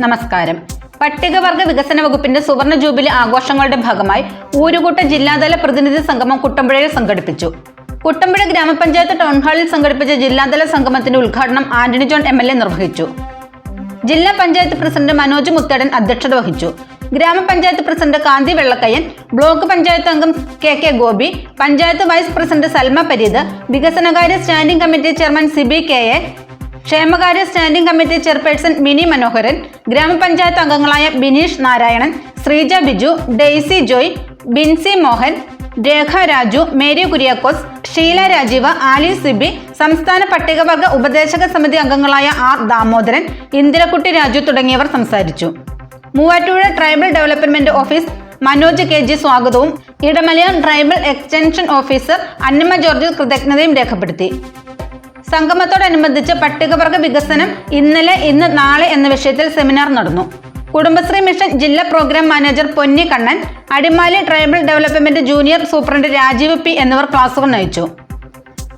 നമസ്കാരം. പട്ടികവർഗ വികസന വകുപ്പിന്റെ സുവർണ ജൂബിലി ആഘോഷങ്ങളുടെ ഭാഗമായി ഊരുകൂട്ട ജില്ലാതല പ്രതിനിധി സംഗമം കുട്ടമ്പുഴയിൽ സംഘടിപ്പിച്ചു. കുട്ടമ്പുഴ ഗ്രാമപഞ്ചായത്ത് ടൗൺഹാളിൽ സംഘടിപ്പിച്ച ജില്ലാതല സംഗമത്തിന്റെ ഉദ്ഘാടനം Antony John M L A നിർവഹിച്ചു. ജില്ലാ പഞ്ചായത്ത് പ്രസിഡന്റ് മനോജ് മുത്തേടൻ അധ്യക്ഷത വഹിച്ചു. ഗ്രാമപഞ്ചായത്ത് പ്രസിഡന്റ് കാന്തി വെള്ളക്കയ്യൻ ബ്ലോക്ക് പഞ്ചായത്ത് അംഗം K K Gopi panchayat vice president Salma Pareed വികസനകാര്യ standing committee chairman Sibi K A ക്ഷേമകാര്യ standing committee chairperson Mini Manoharan ഗ്രാമപഞ്ചായത്ത് അംഗങ്ങളായ ബിനീഷ് നാരായണൻ ശ്രീജ ബിജു ഡെയ്സി ജോയ് ബിൻസി മോഹൻ രേഖ രാജു മേരി കുര്യാക്കോസ് ഷീല രാജീവ് ആലി സിബി സംസ്ഥാന പട്ടികവർഗ ഉപദേശക സമിതി അംഗങ്ങളായ ആർ ദാമോദരൻ ഇന്ദിരക്കുട്ടി രാജു തുടങ്ങിയവർ സംസാരിച്ചു. Muvattupuzha tribal development office Manoj K G സ്വാഗതവും Edamalayar tribal extension officer Annamma George കൃതജ്ഞതയും രേഖപ്പെടുത്തി. സംഗമത്തോടനുബന്ധിച്ച് പട്ടികവർഗ വികസനം ഇന്നലെ ഇന്ന് നാളെ എന്ന വിഷയത്തിൽ സെമിനാർ നടന്നു. കുടുംബശ്രീ മിഷൻ ജില്ലാ programme manager Ponni Kannan Adimali tribal development junior superintendent Rajeev P എന്നിവർ ക്ലാസുകൾ നയിച്ചു.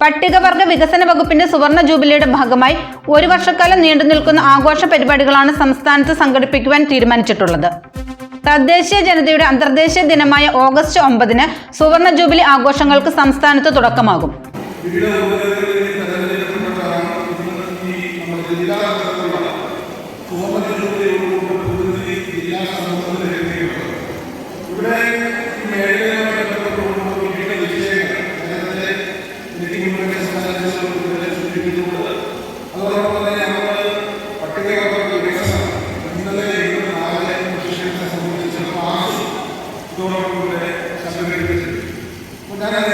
പട്ടികവർഗ വികസന വകുപ്പിന്റെ സുവർണ ജൂബിലിയുടെ ഭാഗമായി ഒരു വർഷക്കാലം നീണ്ടു നിൽക്കുന്ന ആഘോഷ പരിപാടികളാണ് സംസ്ഥാനത്ത് സംഘടിപ്പിക്കുവാൻ തീരുമാനിച്ചിട്ടുള്ളത്. തദ്ദേശീയ ജനതയുടെ അന്തർദേശീയ ദിനമായ ഓഗസ്റ്റ് ഒമ്പതിന് സുവർണ ജൂബിലി ആഘോഷങ്ങൾക്ക് സംസ്ഥാനത്ത് തുടക്കമാകും. ജില്ലാ തലത്തിലുള്ള കോമതി രൂപതയോടുകൂടി പ്രതിനിധി ജില്ലാ ഇവിടെ മേഖലയുമായി ബന്ധപ്പെട്ടുകൊണ്ടുള്ള വിവിധ വിഷയങ്ങൾ നേരത്തെ എനിക്ക് മുന്നേ സംസാരിച്ചതുപോലെ സൂചിപ്പിച്ചിട്ടുള്ളത് അതോടൊപ്പം തന്നെ നമ്മൾ പട്ടികവർഗ വികസനം ഇന്നലെ നാളെ ശിക്ഷണത്തെ സംബന്ധിച്ചുള്ള ക്ലാസ് ഇതോടൊപ്പം ഇവിടെ സംഘടിപ്പിച്ചിട്ടുണ്ട് ഞാൻ